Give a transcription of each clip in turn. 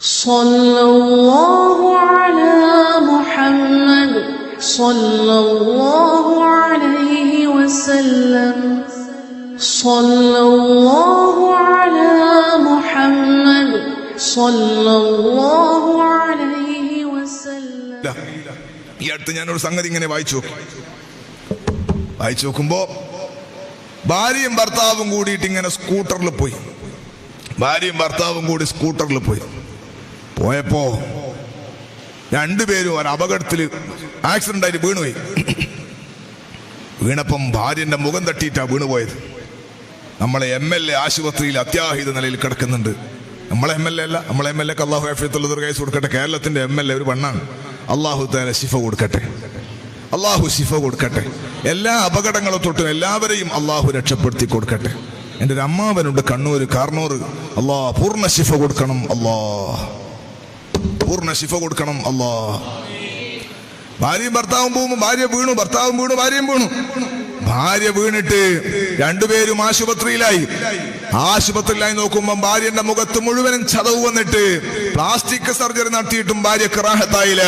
صلى الله على محمد صلى الله عليه وسلم صلى الله على محمد صلى الله عليه وسلم ഇല്ല. ഈ അടുത്ത് ഞാനൊരു സംഗതി ഇങ്ങനെ വായിച്ചു നോക്കി വായിച്ചു നോക്കുമ്പോ ഭാര്യയും ഭർത്താവും കൂടിയിട്ട് ഇങ്ങനെ സ്കൂട്ടറിൽ പോയി ഭാര്യയും ഭർത്താവും കൂടി സ്കൂട്ടറിൽ പോയി പോയപ്പോ രണ്ടുപേരും ഒരു അപകടത്തിൽ ആക്സിഡന്റ് ആയിട്ട് വീണുപോയി. വീണപ്പം ഭാര്യന്റെ മുഖം തട്ടിയിട്ടാ വീണുപോയത്. നമ്മളെ എം എൽ എ ആശുപത്രിയിൽ അത്യാഹിത നിലയിൽ കിടക്കുന്നുണ്ട്. നമ്മളെ എം എൽ എ അല്ല നമ്മളെ എം എൽ എക്ക് അള്ളാഹു ഹഫീത്തുള്ള കേസ് കൊടുക്കട്ടെ. കേരളത്തിന്റെ എം എൽ എ ഒരു പെണ്ണാണ്. അള്ളാഹു താല ശിഫ കൊടുക്കട്ടെ. അള്ളാഹു ശിഫ കൊടുക്കട്ടെ. എല്ലാ അപകടങ്ങളും തൊട്ടും എല്ലാവരെയും അള്ളാഹു രക്ഷപ്പെടുത്തി കൊടുക്കട്ടെ. എന്റെ ഒരു അമ്മാവനുണ്ട് കണ്ണൂർ കാർണൂർ അള്ളാഹ് പൂർണ ശിഫ കൊടുക്കണം അള്ളാ പൂർണ ശിഫ കൊടുക്കണം. അല്ലോ. ഭാര്യയും ഭർത്താവും പോകുമ്പോൾ ഭാര്യ വീണു ഭർത്താവും വീണു ഭാര്യയും വീണു. ഭാര്യ വീണിട്ട് രണ്ടുപേരും ആശുപത്രിയിലായി. ആശുപത്രിയിലായി നോക്കുമ്പോൾ ഭാര്യന്റെ മുഖത്ത് മുഴുവനും ചതവ് വന്നിട്ട് പ്ലാസ്റ്റിക് സർജറി നടത്തിയിട്ടും ഭാര്യ ക്രാഹത്തായില്ല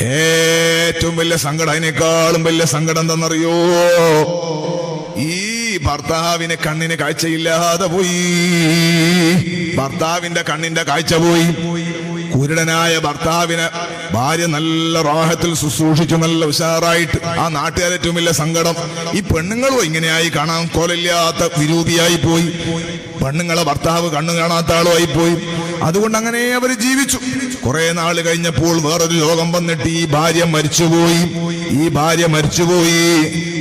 ഏറ്റവും വലിയ സങ്കടം അതിനേക്കാളും വലിയ സങ്കടം എന്തെന്നറിയോ ഈ ഭർത്താവിനെ കണ്ണിന് കാഴ്ചയില്ലാതെ പോയി. ഭർത്താവിന്റെ കണ്ണിന്റെ കാഴ്ച പോയി. കുരുടനായ ഭർത്താവിനെ ഭാര്യ നല്ല റാഹത്തിൽ ശുശ്രൂഷിച്ചു നല്ല ഉഷാറായിട്ട്. ആ നാട്ടുകാരെ ഏറ്റവും വലിയ സങ്കടം. ഈ പെണ്ണുങ്ങളും ഇങ്ങനെയായി കാണാൻ കോലില്ലാത്ത വിരൂപിയായി പോയി. പെണ്ണുങ്ങളെ ഭർത്താവ് കണ്ണു കാണാത്ത ആളുമായി പോയി അതുകൊണ്ട് അങ്ങനെ അവർ ജീവിച്ചു. കുറെ നാൾ കഴിഞ്ഞപ്പോൾ വേറൊരു രോഗം വന്നിട്ട് ഈ ഭാര്യ മരിച്ചുപോയി. ഈ ഭാര്യ മരിച്ചുപോയി.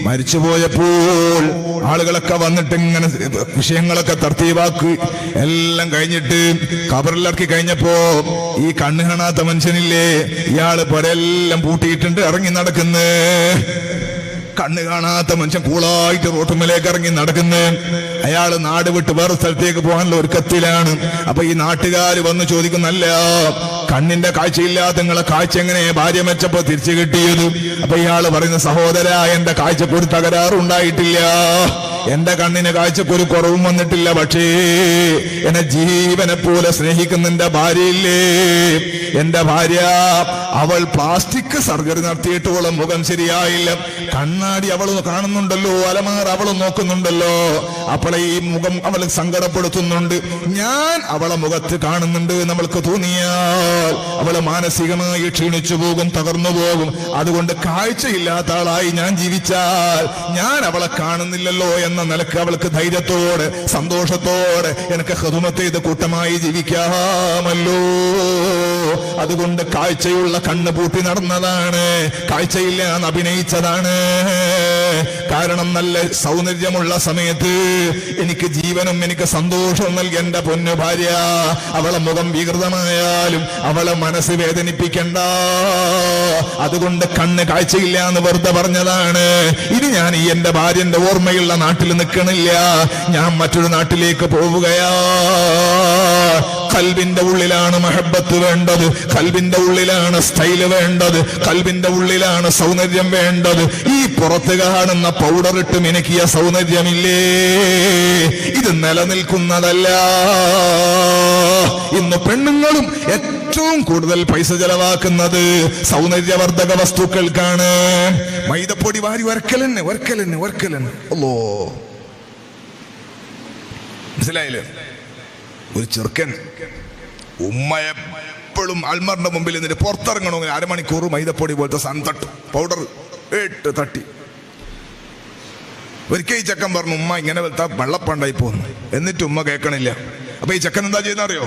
മരിച്ചുപോയപ്പോൾ ആളുകളൊക്കെ വന്നിട്ട് ഇങ്ങനെ വിഷയങ്ങളൊക്കെ തർത്തീവാക്കി എല്ലാം കഴിഞ്ഞിട്ട് കബറിലിറക്കി കഴിഞ്ഞപ്പോ ഈ കണ്ണ് കാണാത്ത മനുഷ്യനില്ലേ? ഇയാൾ പരെല്ലാം പൂട്ടിയിട്ടുണ്ട്. ഇറങ്ങി നടക്കുന്നേ. കണ്ണ് കാണാത്ത മനുഷ്യൻ കൂളായിട്ട് റോട്ടുമ്മലേക്ക് ഇറങ്ങി നടക്കുന്ന. അയാൾ നാട് വിട്ട് വേറെ സ്ഥലത്തേക്ക് പോകാനുള്ള ഒരുക്കത്തിലാണ്. അപ്പൊ ഈ നാട്ടുകാർ വന്ന് ചോദിക്കുന്നല്ല കണ്ണിന്റെ കാഴ്ചയില്ലാത്ത നിങ്ങളെ കാഴ്ച എങ്ങനെ ഭാര്യ മെച്ചപ്പോ തിരിച്ചു കിട്ടിയത്? അപ്പൊ ഇയാൾ പറയുന്ന സഹോദര എന്റെ കാഴ്ചക്ക് ഒരു തകരാറുണ്ടായിട്ടില്ല. എന്റെ കണ്ണിന് കാഴ്ചക്ക് ഒരു കുറവും വന്നിട്ടില്ല. പക്ഷേ എന്നെ ജീവനെ പോലെ സ്നേഹിക്കുന്ന എന്റെ ഭാര്യയില്ലേ? എന്റെ ഭാര്യ അവൾ പ്ലാസ്റ്റിക് സർജറി നടത്തിയിട്ട് പോലും മുഖം ശരിയായില്ല. കണ്ണാടി അവൾ കാണുന്നുണ്ടല്ലോ അലമാർ അവൾ നോക്കുന്നുണ്ടല്ലോ. അവളെ ഈ മുഖം അവൾ സങ്കടപ്പെടുത്തുന്നുണ്ട്. ഞാൻ അവളെ മുഖത്ത് കാണുന്നുണ്ട് നമ്മൾക്ക് തോന്നിയാൽ അവൾ മാനസികമായി ക്ഷീണിച്ചു പോകും തകർന്നു പോകും. അതുകൊണ്ട് കാഴ്ചയില്ലാത്ത ആളായി ഞാൻ ജീവിച്ചാൽ ഞാൻ അവളെ കാണുന്നില്ലല്ലോ എന്ന നിലയ്ക്ക് അവൾക്ക് ധൈര്യത്തോടെ സന്തോഷത്തോടെ എനിക്ക് ഹൃദുമത്തെ ഇത് കൂട്ടമായി ജീവിക്കാമല്ലോ. അതുകൊണ്ട് കാഴ്ചയുള്ള കണ്ണ് പൂട്ടി നടന്നതാണ് കാഴ്ചയില്ല എന്ന് അഭിനയിച്ചതാണ്. കാരണം നല്ല സൗന്ദര്യമുള്ള സമയത്ത് എനിക്ക് ജീവനും എനിക്ക് സന്തോഷവും നൽകി എന്റെ പൊന്നു ഭാര്യ അവളെ മുഖം വികൃതമായാലും അവളെ മനസ്സ് വേദനിപ്പിക്കണ്ട. അതുകൊണ്ട് കണ്ണ് കാഴ്ചയില്ല എന്ന് വെറുതെ പറഞ്ഞതാണ്. ഇനി ഞാൻ ഈ എന്റെ ഭാര്യന്റെ ഓർമ്മയുള്ള നാട്ടിൽ നിൽക്കണില്ല. ഞാൻ മറ്റൊരു നാട്ടിലേക്ക് പോവുകയാ. കൽബിന്റെ ഉള്ളിലാണ് മഹബത്ത് വേണ്ടത്. കൽബിന്റെ ഉള്ളിലാണ് സ്റ്റൈൽ വേണ്ടത്. കൽബിന്റെ ഉള്ളിലാണ് സൗന്ദര്യം വേണ്ടത്. ഈ പുറത്ത് കാണുന്ന പൗഡർ ഇട്ട് മിനുക്കിയ സൗന്ദര്യമില്ലേ? ഇത് നിലനിൽക്കുന്നതല്ല. ഇന്ന് പെണ്ണുങ്ങളും ഏറ്റവും കൂടുതൽ പൈസ ചെലവാക്കുന്നത് സൗന്ദര്യവർദ്ധക വസ്തുക്കൾക്കാണ്. മൈദപ്പൊടി വാരി ഒരക്കലെന്നെ ഒരക്കലെന്നെ ഒരക്കലെന്നെ അല്ലോ മനസ്സിലായില്ലേ? ഒരു ചെറുക്കൻ. ഉമ്മ എപ്പോഴും അൽമറിന്റെ മുമ്പിൽ നിന്നിട്ട് പുറത്തിറങ്ങണമെങ്കിൽ അരമണിക്കൂർ മൈദപ്പൊടി പോലത്തെ സൺതട്ട് പൗഡർ ഇട്ട് തട്ടി. ഒരിക്കൽ ഈ ചെക്കൻ പറഞ്ഞു ഉമ്മ ഇങ്ങനെ വെളുത്ത വെള്ളപ്പണ്ടായി പോകുന്നു. എന്നിട്ട് ഉമ്മ കേൾക്കണില്ല. അപ്പൊ ഈ ചക്കൻ എന്താ ചെയ്യുന്നറിയോ?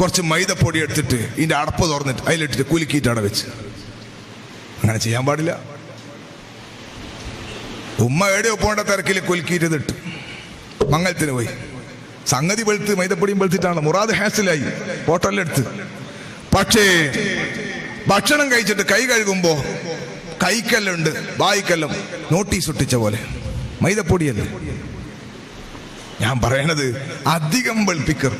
കുറച്ച് മൈദപ്പൊടി എടുത്തിട്ട് ഇതിന്റെ അടപ്പ് തുറന്നിട്ട് അതിലിട്ടിട്ട് കുലുക്കിയിട്ടാണ് വെച്ച്. അങ്ങനെ ചെയ്യാൻ പാടില്ല. ഉമ്മ എവിടെയോ പോകേണ്ട തിരക്കിൽ കുലുക്കിയിട്ട് ഇതിട്ട് മംഗലത്തിന് പോയി. സംഗതി വെളുത്ത് മൈദപ്പൊടിയും വെളുത്തിട്ടാണ് മുറാദ് ഹാസിലായി. ഹോട്ടലിലെടുത്ത്. പക്ഷേ ഭക്ഷണം കഴിച്ചിട്ട് കൈ കഴുകുമ്പോ കൈക്കല്ലുണ്ട് വായിക്കല്ലും. നോട്ടീസ് ഒട്ടിച്ച പോലെ. മൈദപ്പൊടിയല്ലേ? ഞാൻ പറയണത് അധികം വെളുപ്പിക്കർ.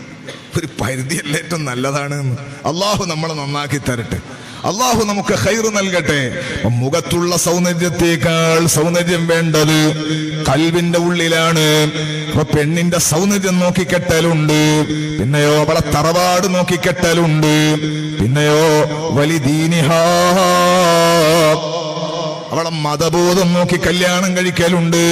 ഒരു പരിധിയല്ല ഏറ്റവും നല്ലതാണ് അള്ളാഹു നമ്മളെ നന്നാക്കി തരട്ടെ. അള്ളാഹു നമുക്ക് ഹൈറ് നൽകട്ടെ. മുഖത്തുള്ള സൗന്ദര്യത്തേക്കാൾ സൗന്ദര്യം വേണ്ടത് കൽവിന്റെ ഉള്ളിലാണ്. അപ്പൊ പെണ്ണിന്റെ സൗന്ദര്യം നോക്കിക്കെട്ടലുണ്ട്. പിന്നെയോ അവളെ തറവാട് നോക്കിക്കെട്ടലുണ്ട്. പിന്നെയോ വലിദീനിഹാ അവളെ മതബോധം നോക്കി കല്യാണം കഴിക്കലുണ്ട്.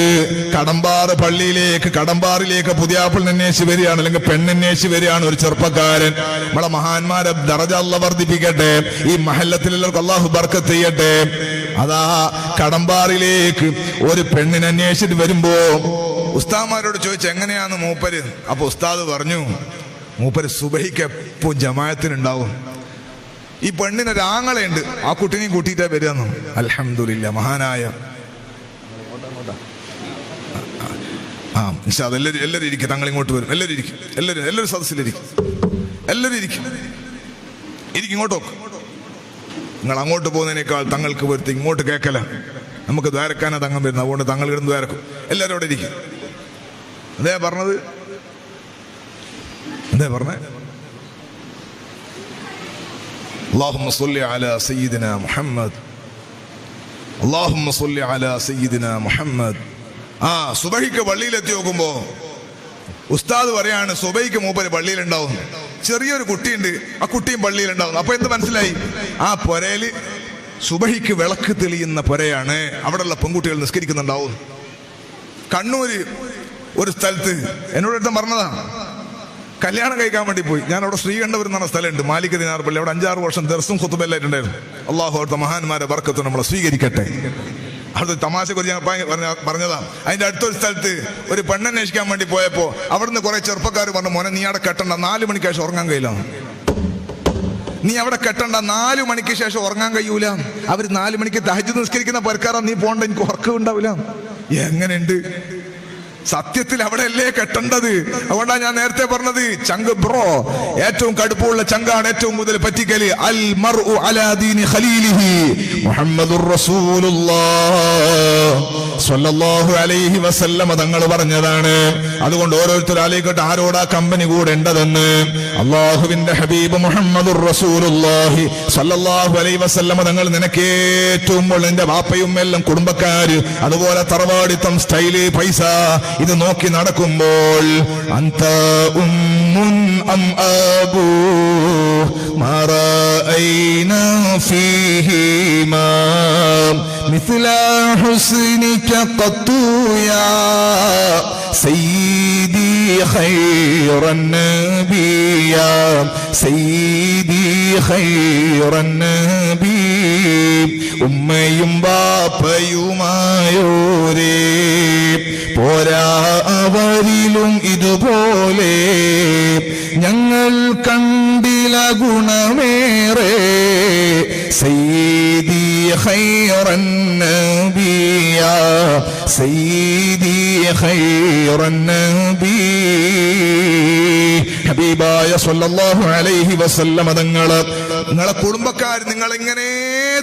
കടമ്പാറ് പള്ളിയിലേക്ക് കടമ്പാറിലേക്ക് പുതിയാപ്പിൾ അന്വേഷിച്ച് വരികയാണ്. അല്ലെങ്കിൽ പെണ്ണന്വേഷിച്ച് വരികയാണ് ഒരു ചെറുപ്പക്കാരൻ. നമ്മളെ മഹാന്മാരെ ദറജ അല്ല വർദ്ധിപ്പിക്കട്ടെ. ഈ മഹല്ലത്തിലുള്ളവർക്ക് അള്ളാഹു ബർക്കത്ത് ചെയ്യട്ടെ. അതാ കടമ്പാറിലേക്ക് ഒരു പെണ്ണിനെ അന്വേഷിച്ചിട്ട് വരുമ്പോ ഉസ്താദ്മാരോട് ചോദിച്ചു എങ്ങനെയാന്ന് മൂപ്പര്? അപ്പൊ ഉസ്താദ് പറഞ്ഞു മൂപ്പര് സുബഹിക്ക് എപ്പോ ജമായത്തിനുണ്ടാവും ഈ പെണ്ണിന് ഒരാങ്ങളുണ്ട് ആ കുട്ടിനെയും കൂട്ടിയിട്ടാ വരുന്നു അലഹമില്ല മഹാനായ. ആ നിഷാദ് അതെല്ലാവരും എല്ലാവരും ഇരിക്കും തങ്ങൾ ഇങ്ങോട്ട് വരും. എല്ലാവരും ഇരിക്കും എല്ലാവരും എല്ലാവരും സദസ്സിലിരിക്കും എല്ലാവരും ഇരിക്കും. ഇരിക്കും ഇങ്ങോട്ട് നോക്ക്. നിങ്ങൾ അങ്ങോട്ട് പോകുന്നതിനേക്കാൾ തങ്ങൾക്ക് വരുത്തി ഇങ്ങോട്ട് കേൾക്കല നമുക്ക് ദ്വാരക്കാനാ തങ്ങം വരുന്നത്. അതുകൊണ്ട് തങ്ങൾ കിടന്ന് ദ്വാരക്കും. എല്ലാവരും അവിടെ ഇരിക്കും. അതേ പറഞ്ഞത്? എന്താ പറഞ്ഞേ? اللهم صل على سيدنا محمد اللهم صل على سيدنا محمد ആ സുബഹിക്ക് പള്ളിയിലെത്തി നോക്കുമ്പോ ഉസ്താദ് പറയാണ് സുബൈക്ക് മൂപ്പര് പള്ളിയിലുണ്ടാവും ചെറിയൊരു കുട്ടിയുണ്ട് ആ കുട്ടിയും പള്ളിയിലുണ്ടാവും അപ്പൊ എന്ത് മനസ്സിലായി ആ പൊരയില് സുബഹിക്ക് വിളക്ക് തെളിയുന്ന പൊരയാണ് അവിടെയുള്ള പെൺകുട്ടികൾ നിസ്കരിക്കുന്നുണ്ടാവും കണ്ണൂര് ഒരു സ്ഥലത്ത് എന്നോട് അടുത്ത് പറഞ്ഞതാ കല്യാണം കഴിക്കാൻ വേണ്ടി പോയി. ഞാൻ അവിടെ ശ്രീകണ്ഠപുരം എന്ന സ്ഥലമുണ്ട്. മാലിക് ദിനാർ പള്ളി. അവിടെ അഞ്ചാറ് വർഷം ദർസും കുത്തുബല്ലായിട്ടുണ്ടായിരുന്നു അള്ളാഹു അവിടുത്തെ മഹാന്മാരെ വർക്കത്ത് നമ്മളെ സ്വീകരിക്കട്ടെ. അവിടുത്തെ തമാശ കുറിച്ച് ഞാൻ പറഞ്ഞ പറഞ്ഞതാ. അതിന്റെ അടുത്തൊരു സ്ഥലത്ത് ഒരു പെണ്ണന്വേഷിക്കാൻ വേണ്ടി പോയപ്പോ അവിടുന്ന് കുറെ ചെറുപ്പക്കാർ പറഞ്ഞു മോനെ നീ അവിടെ കെട്ടണ്ട. നാല് മണിക്ക് ശേഷം ഉറങ്ങാൻ കഴിയില്ല. നീ അവിടെ കെട്ടണ്ട. നാല് മണിക്ക് ശേഷം ഉറങ്ങാൻ കഴിയൂല. അവർ നാല് മണിക്ക് തഹജ് നിസ്കരിക്കുന്ന perക്കാരാ നീ പോണ്ട. എനിക്ക് ഉറക്കം ഉണ്ടാവില്ല. എങ്ങനെയുണ്ട്? സത്യത്തിൽ അവിടെയല്ലേ കെട്ടേണ്ടത്? അതുകൊണ്ടാണ് ഞാൻ നേരത്തെ പറഞ്ഞത് ചങ്ക് ബ്രോ ഏറ്റവും കടുപ്പമുള്ള ചങ്കാണ് ഏറ്റവും മുതൽ പറ്റിക്കൽ. അൽ അലാ ഖലീലിഹി മുഹമ്മദുർ അലൈഹി വസല്ലമ തങ്ങൾ പറഞ്ഞതാണ്. അതുകൊണ്ട് ഓരോരുത്തർ ആലോചിക്കട്ടെ ആരോടാ കമ്പനി കൂടേണ്ടതെന്ന്? അള്ളാഹുവിന്റെ ഹബീബ് മുഹമ്മദുർ റസൂലുള്ളാഹി അലൈഹി വസല്ലമ തങ്ങൾ നിനക്ക് ഏറ്റവും നിന്റെ വാപ്പയും എല്ലാം കുടുംബക്കാര് അതുപോലെ തറവാടിത്തം സ്റ്റൈൽ പൈസ ഇത് നോക്കി നടക്കുമ്പോൾ അന്ത ഉമ്മുൻ അം അബൂ മറഅയ്ന ഫീഹിമാ مثل حسنك قط يا سيدي خير النبي يا سيدي خير النبي ഉമ്മയും ബാപ്പയുമായോരേ പോരാ അവരിലും ഇതുപോലെ. ഞങ്ങൾ കണ്ടില ഗുണമേറെ. സൈദി ഖൈറൻ നബിയ. ഖൈറൻ النبي. ഹബീബായ സല്ലല്ലാഹു അലൈഹി വസല്ലമ തങ്ങൾ നിങ്ങളെ കുടുംബക്കാർ നിങ്ങൾ എങ്ങനെ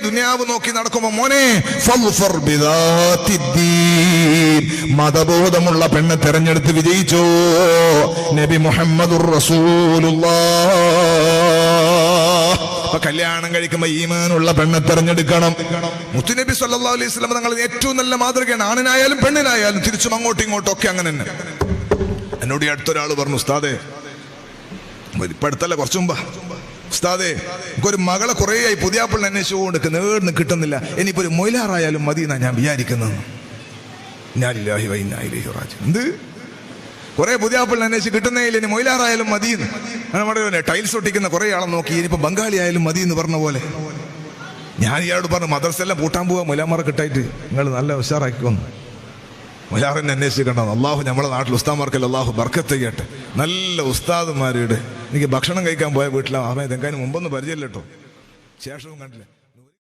ദുനിയാവ് നോക്കി നടക്കുമ്പോ മോനെ. മതബോധമുള്ള പെണ്ണ് തെരഞ്ഞെടുത്ത് വിജയിച്ചോ? നബി മുഹമ്മദുർ റസൂലുള്ളാഹ്. അപ്പൊ കല്യാണം കഴിക്കുമ്പോ ഈമാനുള്ള പെണ്ണെ തെരഞ്ഞെടുക്കണം. മുത്തുനബി സല്ലാ അലൈഹി സ്വലം തങ്ങൾ ഏറ്റവും നല്ല മാതൃകയാണ്. ആണിനായാലും പെണ്ണിനായാലും തിരിച്ചും അങ്ങോട്ടും ഇങ്ങോട്ടും ഒക്കെ അങ്ങനെ തന്നെ. എന്നോട് ഈ അടുത്തൊരാൾ പറഞ്ഞു ഉസ്താദെ ഇപ്പൊ അടുത്തല്ല കുറച്ചു മുമ്പാ. ഉസ്താദേ ഒരു മകളെ കുറേ ആയി പുതിയാപ്പിളിനെ അന്വേഷിച്ചുകൊണ്ട് നേടുന്ന് കിട്ടുന്നില്ല. ഇനിയിപ്പോ ഒരു മൊയിലാറായാലും മതി എന്നാ ഞാൻ വിചാരിക്കുന്നത്. ഞാനില്ലാഹി വ ഇലൈഹി റാജിഊൻ. എന്ത്? കുറെ പുതിയാപ്പിളിനെ അന്വേഷിച്ച് കിട്ടുന്നേ ഇല്ല. ഇനി മൊയിലാറായാലും മതി നമ്മുടെ ടൈൽസ് ഒട്ടിക്കുന്ന കുറെ ആളെ നോക്കി. ഇനിയിപ്പോ ബംഗാളി ആയാലും മതി എന്ന് പറഞ്ഞ പോലെ. ഞാൻ ഇയാളോട് പറഞ്ഞു മദർസെല്ലാം പൂട്ടാൻ പോവാ. മൊലാമാറ കിട്ടായിട്ട് നിങ്ങൾ നല്ല ഉഷാറാക്കിക്കൊന്നു മൊലാറിനെ കണ്ടത് അള്ളാഹു നമ്മളെ നാട്ടിൽ ഉസ്താമാർക്കല്ല അള്ളാഹു ബർക്കത്ത് കേട്ടെ നല്ല ഉസ്താദുമാരുടെ എനിക്ക് ഭക്ഷണം കഴിക്കാൻ പോയ വീട്ടിലാണ് ആമേ ഇതെങ്കിലും മുമ്പൊന്നും പരിചയമില്ല കേട്ടോ. ശേഷവും കണ്ടില്ല.